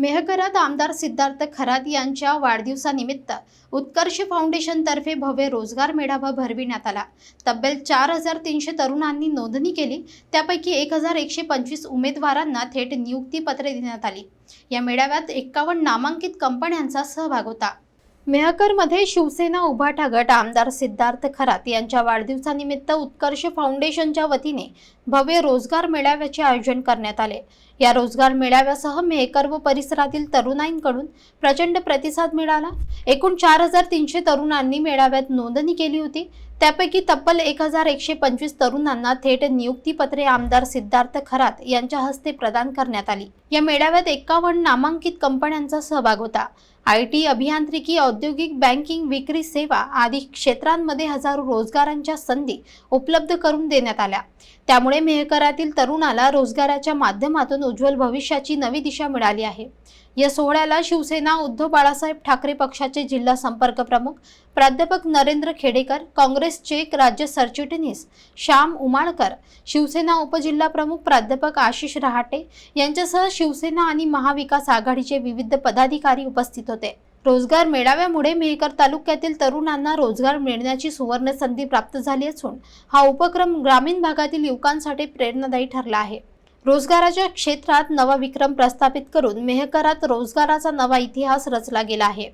मेहकरात आमदार सिद्धार्थ खरात यांच्या वाढदिवसानिमित्त उत्कर्ष फाउंडेशनतर्फे भव्य रोजगार मेळावा भरविण्यात आला. तब्बल चार हजार तीनशे तरुणांनी नोंदणी केली. त्यापैकी एक हजार एकशे पंचवीस उमेदवारांना थेट नियुक्तीपत्रे देण्यात आली. या मेळाव्यात एक्कावन्न नामांकित कंपन्यांचा सहभाग होता. मेहकरमध्ये शिवसेना उभाठा गट आमदार सिद्धार्थ खरात यांच्या वाढदिवसानिमित्त उत्कर्ष फाउंडेशनच्या वतीने भव्य रोजगार मेळाव्याचे आयोजन करण्यात आले. या रोजगार मेळाव्यासह मेहकर व परिसरातील तरुणाईंकडून प्रचंड प्रतिसाद मिळाला. एकूण चार हजार तीनशे तरुणांनी मेळाव्यात नोंदणी केली होती. त्यापैकी तब्बल एक हजार एकशे पंचवीस तरुणांना थेट नियुक्तीपत्रे आमदार सिद्धार्थ खरात यांच्या हस्ते प्रदान करण्यात आली. या मेळाव्यात एकावन्न नामांकित कंपन्यांचा सहभाग होता. आय टी अभियांत्रिकी औद्योगिक बँकिंग विक्री सेवा आदी क्षेत्रांमध्ये हजारो रोजगारांच्या संधी उपलब्ध करून देण्यात आल्या. त्यामुळे मेहकरातील तरुणाला रोजगाराच्या माध्यमातून उज्ज्वल भविष्याची नवी दिशा मिळाली आहे. या सोहळ्याला शिवसेना उद्धव बाळासाहेब ठाकरे पक्षाचे जिल्हा संपर्क प्रमुख प्राध्यापक नरेंद्र खेडेकर काँग्रेसचे राज्य सरचिटणीस श्याम उमाळकर शिवसेना उपजिल्हा प्रमुख प्राध्यापक आशिष रहाटे यांच्यासह शिवसेना आणि महाविकास आघाडीचे विविध पदाधिकारी उपस्थित होते. रोजगार मेळाव्यामुळे मेहकर तालुक्यातील तरुणांना रोजगार मिळण्याची सुवर्ण संधी प्राप्त झाली असून हा उपक्रम ग्रामीण भागातील युवकांसाठी प्रेरणादायी ठरला आहे. रोजगाराच्या क्षेत्रात नवा विक्रम प्रस्थापित करून मेहकरात रोजगाराचा नवा इतिहास रचला गेला आहे.